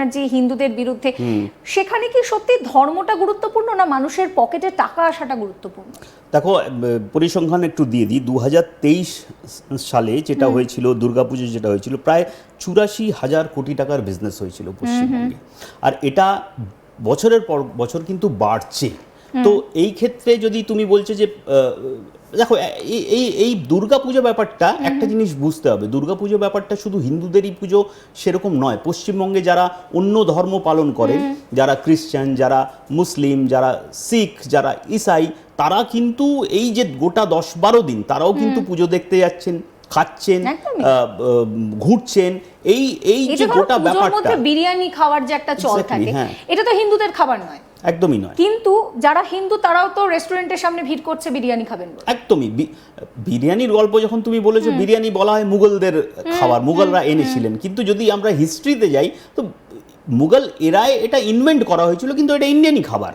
ব্যানার্জি হিন্দুদের বিরুদ্ধে সেখানে কি সত্যি ধর্মটা গুরুত্বপূর্ণ না মানুষের পকেটে টাকা আসাটা গুরুত্বপূর্ণ? দেখো পরিসংখ্যান একটু দিয়ে দিই। দু হাজার তেইশ সালে যেটা হয়েছিল দুর্গাপুজো যেটা হয়েছিল প্রায় চুরাশি হাজার কোটি টাকার বিজনেস হয়েছিল পশ্চিমবঙ্গে। আর এটা বছরের পর বছর কিন্তু বাড়ছে। তো এই ক্ষেত্রে যদি তুমি বলছো যে দেখো এই এই দুর্গাপুজো ব্যাপারটা একটা জিনিস বুঝতে হবে। দুর্গাপুজো ব্যাপারটা শুধু হিন্দুদেরই পুজো সেরকম নয়। পশ্চিমবঙ্গে যারা অন্য ধর্ম পালন করেন যারা খ্রিস্টান যারা মুসলিম যারা শিখ যারা ইসাই তারা কিন্তু এই যে গোটা দশ বারো দিন তারাও কিন্তু পুজো দেখতে যাচ্ছেন খাচ্ছেন ঘুরছেন। এই এই যে গোটা ব্যাপারটা বিরিয়ানি খাওয়ার যে একটা চল থাকে হ্যাঁ। এটা তো হিন্দুদের খাবার নয়। একদমই নয়। কিন্তু যারা হিন্দু তারাও তো রেস্টুরেন্টের সামনে ভিড় করছে বিরিয়ানি খাবেন বলে। একদমই। বিরিয়ানির গল্প যখন তুমি বলেছ বিরিয়ানি বলা হয় মুঘলদের খাবার মুঘলরা এনেছিলেন। কিন্তু যদি আমরা হিস্ট্রিতে যাই তো মুঘল এরায় এটা ইনভেন্ট করা হয়েছিল কিন্তু এটা ইন্ডিয়ানই খাবার।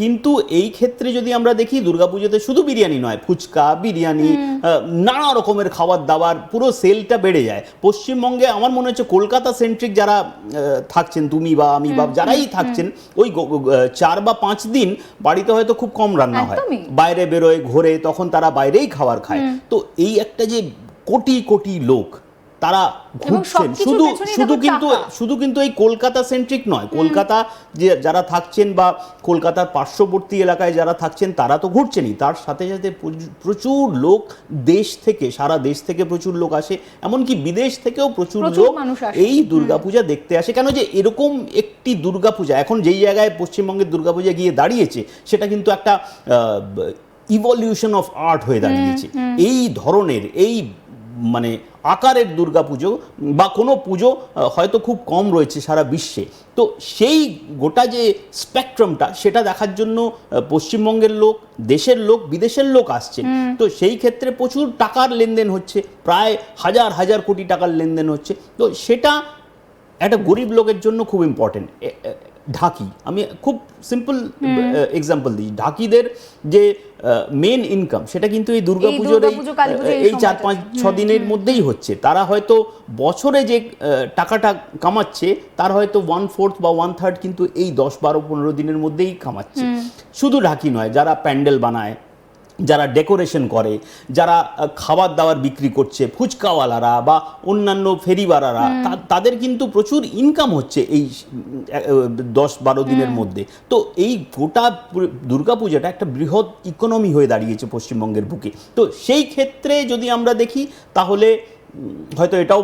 কিন্তু এই ক্ষেত্রে যদি আমরা দেখি দুর্গাপুজোতে শুধু বিরিয়ানি নয় ফুচকা বিরিয়ানি নানা রকমের খাবার দাবার পুরো সেলটা বেড়ে যায়। পশ্চিমবঙ্গে আমার মনে হচ্ছে কলকাতা সেন্ট্রিক যারা থাকছেন তুমি বা আমি বা যারাই থাকছেন ওই চার বা পাঁচ দিন বাড়িতে হয়তো খুব কম রান্না হয়। বাইরে বেরোয় ঘোরে তখন তারা বাইরেই খাবার খায়। তো এই একটা যে কোটি কোটি লোক তারা ঘুরছেন। শুধু শুধু কিন্তু শুধু কিন্তু এই কলকাতা সেন্ট্রিক নয়। কলকাতা যে যারা থাকছেন বা কলকাতার পার্শ্ববর্তী এলাকায় যারা থাকছেন তারা তো ঘুরছেনই। তার সাথে সাথে প্রচুর- লোক দেশ থেকে সারা দেশ থেকে প্রচুর লোক আসে। এমনকি বিদেশ থেকেও প্রচুর লোক এই দুর্গাপূজা দেখতে আসে। কেন যে এরকম একটি দুর্গাপূজা এখন যেই জায়গায় পশ্চিমবঙ্গের দুর্গাপূজা গিয়ে দাঁড়িয়েছে সেটা কিন্তু একটা ইভলিউশন অফ আর্ট হয়ে দাঁড়িয়েছে। এই ধরনের এই মানে আকারের দুর্গাপুজো বা কোনো পুজো হয়তো খুব কম রয়েছে সারা বিশ্বে। তো সেই গোটা যে স্পেকট্রামটা সেটা দেখার জন্য পশ্চিমবঙ্গের লোক দেশের লোক বিদেশের লোক আসছে। তো সেই ক্ষেত্রে প্রচুর টাকার লেনদেন হচ্ছে প্রায় হাজার হাজার কোটি টাকার লেনদেন হচ্ছে। তো সেটা একটা গরিব লোকের জন্য খুব ইম্পর্টেন্ট ঢাকি। আমি খুব সিম্পল এক্সাম্পল দিই। ঢাকিদের যে মেন ইনকাম সেটা কিন্তু এই দুর্গাপুজোর এই চার পাঁচ ছ দিনের মধ্যেই হচ্ছে। তারা হয়তো বছরে যে টাকাটা কামাচ্ছে তার হয়তো ওয়ান ফোর্থ বা ওয়ান থার্ড কিন্তু এই দশ বারো পনেরো দিনের মধ্যেই কামাচ্ছে। শুধু ঢাকি নয় যারা প্যান্ডেল বানায় যারা ডেকোরেশন করে যারা খাবার দাবার বিক্রি করছে ফুচকাওয়ালারা বা অন্যান্য ফেরিওয়ালারা তাদের কিন্তু প্রচুর ইনকাম হচ্ছে এই দশ বারো দিনের মধ্যে। তো এই গোটা দুর্গাপূজাটা একটা বৃহৎ ইকোনমি হয়ে দাঁড়িয়েছে পশ্চিমবঙ্গের বুকে। তো সেই ক্ষেত্রে যদি আমরা দেখি তাহলে হয়তো এটাও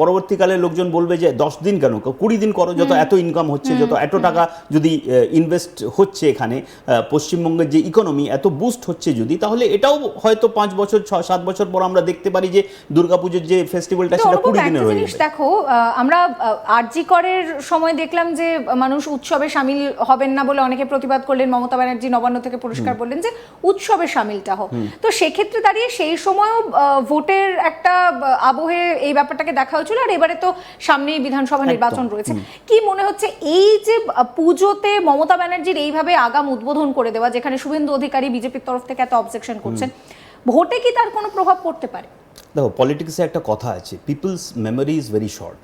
পরবর্তীকালে লোকজন বলবে যে দশ দিন কেন? কুড়ি দিন করো যত এত ইনকাম হচ্ছে যত এত টাকা যদি ইনভেস্ট হচ্ছে এখানে পশ্চিমবঙ্গের যে ইকোনমি এত বুস্ট হচ্ছে যদি তাহলে এটাও হয়তো পাঁচ বছর ছ সাত বছর পর আমরা দেখতে পারি যে দুর্গাপুজোর যে ফেস্টিভ্যালটা সেটা কুড়ি দিনের হয়ে যাবে। দেখো আমরা আরজি করের সময় দেখলাম যে মানুষ উৎসবে সামিল হবেন না বলে অনেকে প্রতিবাদ করলেন মমতা ব্যানার্জি নবান্ন থেকে পুরস্কার বললেন যে উৎসবে সামিলটা হোক। তো সেক্ষেত্রে দাঁড়িয়ে সেই সময়ও ভোটের একটা আবহে এই ব্যাপারটাকে দেখা হয়েছিল আর এবারে তো সামনেই বিধানসভা নির্বাচন রয়েছে। কি মনে হচ্ছে এই যে পুজোতে মমতা ব্যানার্জির এইভাবে আগাম উদ্বোধন করে দেওয়া যেখানে শুভেন্দু অধিকারী বিজেপির তরফ থেকে এত অবজেকশন করছেন ভোটে কি তার কোনো প্রভাব পড়তে পারে? দেখো পলিটিক্সে একটা কথা আছে people's memory is very short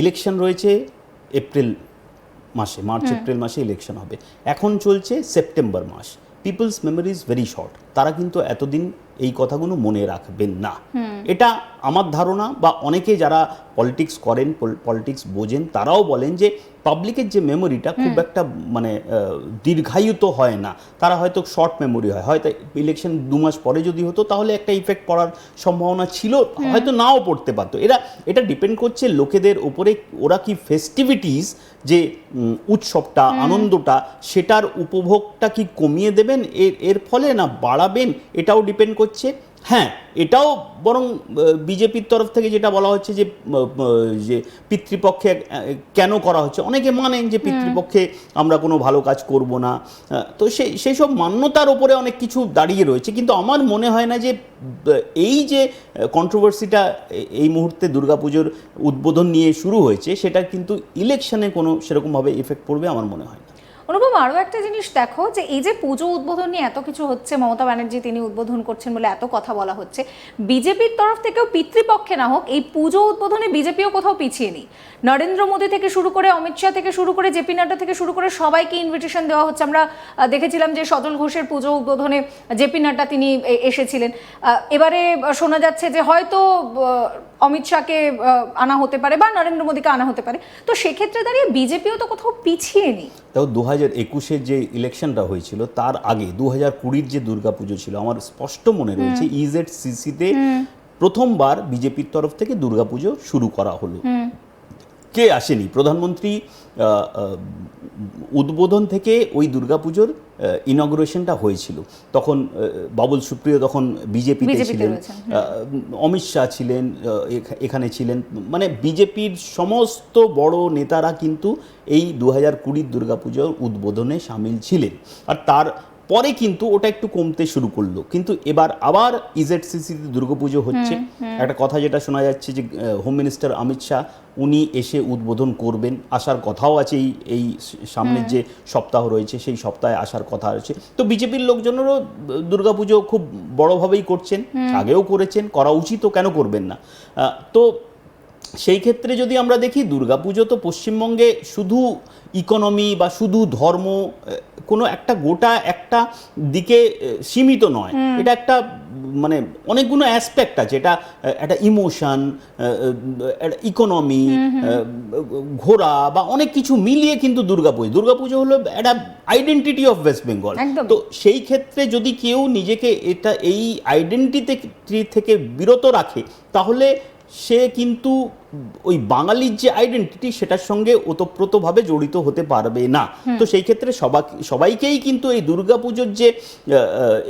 election রয়েছে এপ্রিল মাসে মার্চ এপ্রিল মাসে ইলেকশন হবে। এখন চলছে September mass. People's memory is very short তারা কিন্তু এতদিন এই কথাগুলো মনে রাখবেন না। এটা আমার ধারণা বা অনেকে যারা পলিটিক্স করেন পলিটিক্স বোঝেন তারাও বলেন যে পাবলিকের যে মেমোরিটা খুব একটা মানে দীর্ঘায়িত হয় না। তারা হয়তো শর্ট মেমোরি হয়। হয়তো ইলেকশন দু মাস পরে যদি হতো তাহলে একটা ইফেক্ট পড়ার সম্ভাবনা ছিল। হয়তো নাও পড়তে পারতো। এরা এটা ডিপেন্ড করছে লোকেদের উপরে ওরা কি ফেস্টিভিটিস যে উৎসবটা আনন্দটা সেটার উপভোগটা কি কমিয়ে দেবেন? এর এর ফলে না বাড়াবেন? এটাও ডিপেন্ড করছে। হ্যাঁ এটাও বরং বিজেপির তরফ থেকে যেটা বলা হচ্ছে যে যে পিতৃপক্ষে কেন করা হচ্ছে? অনেকে মানেন যে পিতৃপক্ষে আমরা কোনো ভালো কাজ করব না তো সেই সেই সব মান্যতার ওপরে অনেক কিছু দাঁড়িয়ে রয়েছে। কিন্তু আমার মনে হয় না যে এই যে কন্ট্রোভার্সিটা এই মুহূর্তে দুর্গাপুজোর উদ্বোধন নিয়ে শুরু হয়েছে সেটা কিন্তু ইলেকশনে কোনো সেরকমভাবে এফেক্ট পড়বে আমার মনে হয় না। অনুপম আরও একটা জিনিস দেখো যে এই যে পুজো উদ্বোধন নিয়ে এত কিছু হচ্ছে, মমতা ব্যানার্জি তিনি উদ্বোধন করছেন বলে এত কথা বলা হচ্ছে। বিজেপির তরফ থেকেও পিতৃপক্ষে না হোক, এই পুজো উদ্বোধনে বিজেপিও কোথাও পিছিয়ে নেই। নরেন্দ্র মোদী থেকে শুরু করে, অমিত শাহ থেকে শুরু করে জেপি নাড্ডা থেকে শুরু করে সবাইকে ইনভিটেশন দেওয়া হচ্ছে। আমরা দেখেছিলাম যে সজল ঘোষের পুজো উদ্বোধনে জেপি নাড্ডা তিনি এসেছিলেন। এবারে শোনা যাচ্ছে যে হয়তো অমিত শাহকে আনা হতে পারে বা নরেন্দ্র মোদীকে আনা হতে পারে। তো সেক্ষেত্রে দাঁড়িয়ে বিজেপিও তো কোথাও পিছিয়ে নেই। দু হাজার একুশের যে ইলেকশনটা হয়েছিল তার আগে দু হাজার কুড়ির যে দুর্গাপুজো ছিল আমার স্পষ্ট মনে রয়েছে E ইজেড সিসিতে প্রথমবার বিজেপির তরফ থেকে দুর্গাপুজো শুরু করা হলো। কে আসেনি? প্রধানমন্ত্রী উদ্বোধন থেকে ওই দুর্গাপুজোর ইনগ্রেশনটা হয়েছিল। তখন বাবুল সুপ্রিয় তখন বিজেপিতে ছিলেন। আহ, অমিত শাহ ছিলেন এখানে ছিলেন। মানে বিজেপির সমস্ত বড় নেতারা কিন্তু এই দু হাজার কুড়ির দুর্গাপুজোর উদ্বোধনে সামিল ছিলেন। আর তার পরে কিন্তু ওটা একটু কমতে শুরু করল। কিন্তু এবার আবার ইজেডসিসিতে দুর্গাপুজো হচ্ছে। একটা কথা যেটা শোনা যাচ্ছে যে হোম মিনিস্টার অমিত শাহ উনি এসে উদ্বোধন করবেন। আসার কথাও আছে এই এই সামনের যে সপ্তাহ রয়েছে সেই সপ্তাহে আসার কথা আছে। তো বিজেপির লোকজনেরও দুর্গাপুজো খুব বড়ভাবেই করছেন। আগেও করেছেন করা উচিতও কেন করবেন না। তো সেই ক্ষেত্রে যদি আমরা দেখি দুর্গাপুজো তো পশ্চিমবঙ্গে শুধু ইকোনমি বা শুধু ধর্ম কোনো একটা গোটা একটা দিকে সীমিত নয়। এটা একটা মানে অনেকগুলো অ্যাসপেক্ট আছে। এটা একটা ইমোশন ইকোনমি ঘোরা বা অনেক কিছু মিলিয়ে কিন্তু দুর্গাপুজো। দুর্গাপুজো হলো একটা আইডেন্টিটি অফ ওয়েস্ট বেঙ্গল তো সেই ক্ষেত্রে যদি কেউ নিজেকে এটা এই আইডেন্টিটি থেকে বিরত রাখে তাহলে সে কিন্তু ওই বাঙালির যে আইডেন্টিটি সেটার সঙ্গে ওতপ্রোতভাবে জড়িত হতে পারবে না। তো সেই ক্ষেত্রে সবাই সবাইকেই কিন্তু এই দুর্গাপুজোর যে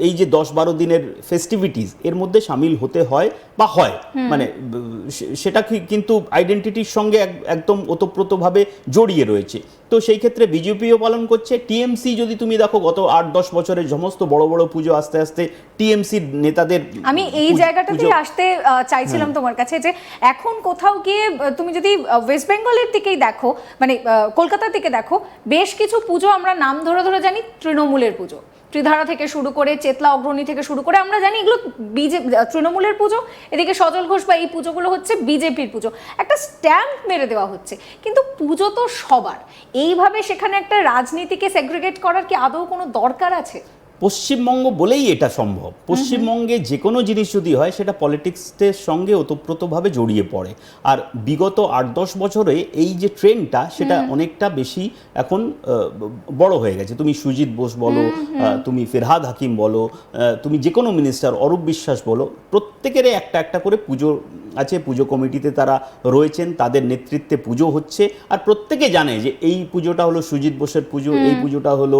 এই যে দশ বারো দিনের ফেস্টিভিটিস এর মধ্যে সামিল হতে হয় বা হয়। মানে সেটা কিন্তু আইডেন্টিটির সঙ্গে একদম ওতপ্রোতভাবে জড়িয়ে রয়েছে। তো সেই ক্ষেত্রে বিজেপিও পালন করছে। টিএমসি যদি তুমি দেখো গত আট দশ বছরের সমস্ত বড় বড় পুজো আস্তে আস্তে টিএমসি নেতাদের আমি এই জায়গাটাতেই আসতে চাইছিলাম তোমার কাছে যে এখন কোথাও গিয়ে আহ, তুমি যদি ওয়েস্ট বেঙ্গলের দিকেই দেখো মানে কলকাতার দিকে দেখো বেশ কিছু পুজো আমরা নাম ধরে ধরে জানি তৃণমূলের পুজো। ত্রিধারা থেকে শুরু করে চেতলা অগ্রণী থেকে শুরু করে আমরা জানি এগুলো বিজে তৃণমূলের পুজো। এদিকে সজল ঘোষ বা এই পুজোগুলো হচ্ছে বিজেপির পুজো। একটা স্ট্যাম্প মেরে দেওয়া হচ্ছে। কিন্তু পুজো তো সবার। এইভাবে সেখানে একটা রাজনীতিকে সেগ্রিগেট করার কি আদৌ কোনো দরকার আছে? পশ্চিমবঙ্গ বলেই এটা সম্ভব। পশ্চিমবঙ্গে যে কোনো জিনিস যদি হয় সেটা পলিটিক্সের সঙ্গে ওতপ্রোতভাবে জড়িয়ে পড়ে। আর বিগত আট দশ বছরে এই যে ট্রেন্ডটা সেটা অনেকটা বেশি এখন বড় হয়ে গেছে। তুমি সুজিত বোস বলো তুমি ফেরহাদ হাকিম বলো তুমি যে কোনো মিনিস্টার অরূপ বিশ্বাস বলো প্রত্যেকেরই একটা একটা করে পুজো আছে। পুজো কমিটিতে তারা রয়েছেন তাদের নেতৃত্বে পুজো হচ্ছে। আর প্রত্যেকে জানে যে এই পুজোটা হলো সুজিত বোসের পুজো এই পুজোটা হলো